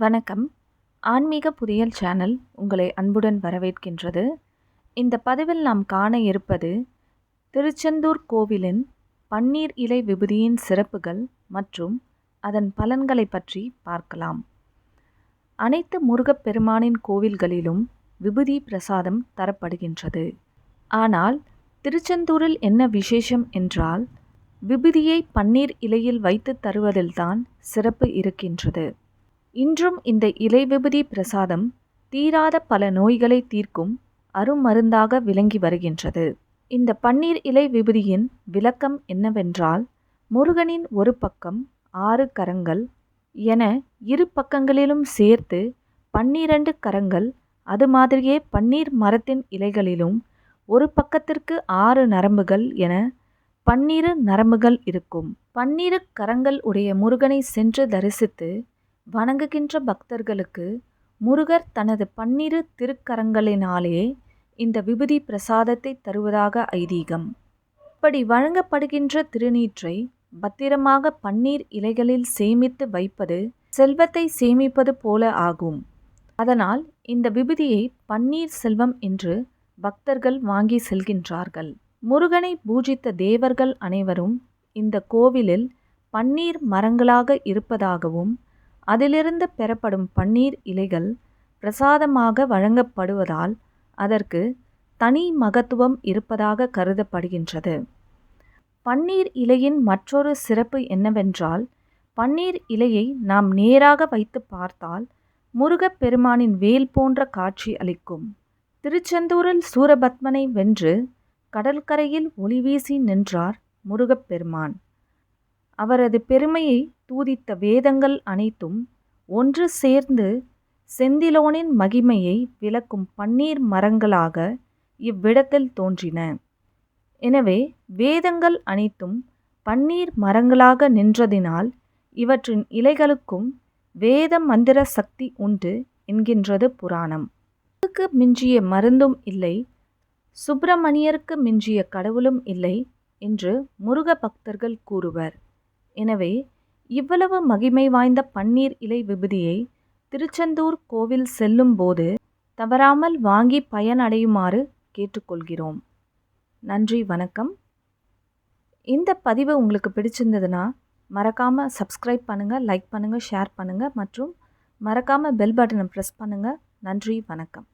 வணக்கம். ஆன்மீக புதியல் சேனல் உங்களை அன்புடன் வரவேற்கின்றது. இந்த பதிவில் நாம் காண இருப்பது திருச்செந்தூர் கோவிலின் பன்னீர் இலை விபூதியின் சிறப்புகள் மற்றும் அதன் பலன்களை பற்றி பார்க்கலாம். அனைத்து முருகப்பெருமானின் கோவில்களிலும் விபூதி பிரசாதம் தரப்படுகின்றது. ஆனால் திருச்செந்தூரில் என்ன விசேஷம் என்றால் விபூதியை பன்னீர் இலையில் வைத்து தருவதில்தான் சிறப்பு இருக்கின்றது. இன்றும் இந்த இலை விபூதி பிரசாதம் தீராத பல நோய்களை தீர்க்கும் அருமருந்தாக விளங்கி வருகின்றது. இந்த பன்னீர் இலை விபூதியின் விளக்கம் என்னவென்றால் முருகனின் ஒரு பக்கம் ஆறு கரங்கள் என இரு பக்கங்களிலும் சேர்த்து பன்னிரண்டு கரங்கள் அது மாதிரியே பன்னீர் மரத்தின் இலைகளிலும் ஒரு பக்கத்திற்கு ஆறு நரம்புகள் என பன்னிரு நரம்புகள் இருக்கும். பன்னிரு கரங்கள் உடைய முருகனை சென்று தரிசித்து வணங்குகின்ற பக்தர்களுக்கு முருகர் தனது பன்னிரு திருக்கரங்களினாலே இந்த விபூதி பிரசாதத்தை தருவதாக ஐதீகம். இப்படி வழங்கப்படுகின்ற திருநீற்றை பத்திரமாக பன்னீர் இலைகளில் சேமித்து வைப்பது செல்வத்தை சேமிப்பது போல ஆகும். அதனால் இந்த விபூதியை பன்னீர் செல்வம் என்று பக்தர்கள் வாங்கி செல்கின்றார்கள். முருகனை பூஜித்த தேவர்கள் அனைவரும் இந்த கோவிலில் பன்னீர் மரங்களாக இருப்பதாகவும் அதிலிருந்து பெறப்படும் பன்னீர் இலைகள் பிரசாதமாக வழங்கப்படுவதால் அதற்கு தனி மகத்துவம் இருப்பதாக கருதப்படுகின்றது. பன்னீர் இலையின் மற்றொரு சிறப்பு என்னவென்றால் பன்னீர் இலையை நாம் நேராக வைத்து பார்த்தால் முருகப்பெருமானின் வேல் போன்ற காட்சி அளிக்கும். திருச்செந்தூரில் சூரபத்மனை வென்று கடற்கரையில் ஒளி வீசி நின்றார் முருகப்பெருமான் அவரது பெருமையை தூதித்த வேதங்கள் அனைத்தும் ஒன்று சேர்ந்து செந்திலோனின் மகிமையை விளக்கும் பன்னீர் மரங்களாக இவ்விடத்தில் தோன்றின. எனவே வேதங்கள் அனைத்தும் பன்னீர் மரங்களாக நின்றதினால் இவற்றின் இலைகளுக்கும் வேத மந்திர சக்தி உண்டு என்கின்றது புராணம். அதுக்கு மிஞ்சிய மருந்தும் இல்லை சுப்பிரமணியருக்கு மிஞ்சிய கடவுளும் இல்லை என்று முருக பக்தர்கள் கூறுவர். எனவே இவ்வளவு மகிமை வாய்ந்த பன்னீர் இலை விபூதியை திருச்செந்தூர் கோவில் செல்லும் போது தவறாமல் வாங்கி பயனடையுமாறு கேட்டுக்கொள்கிறோம். நன்றி வணக்கம். இந்த பதிவு உங்களுக்கு பிடிச்சிருந்ததுன்னா மறக்காமல் சப்ஸ்கிரைப் பண்ணுங்கள் லைக் பண்ணுங்கள் ஷேர் பண்ணுங்கள் மற்றும் மறக்காமல் பெல் பட்டனை ப்ரெஸ் பண்ணுங்கள் நன்றி வணக்கம்.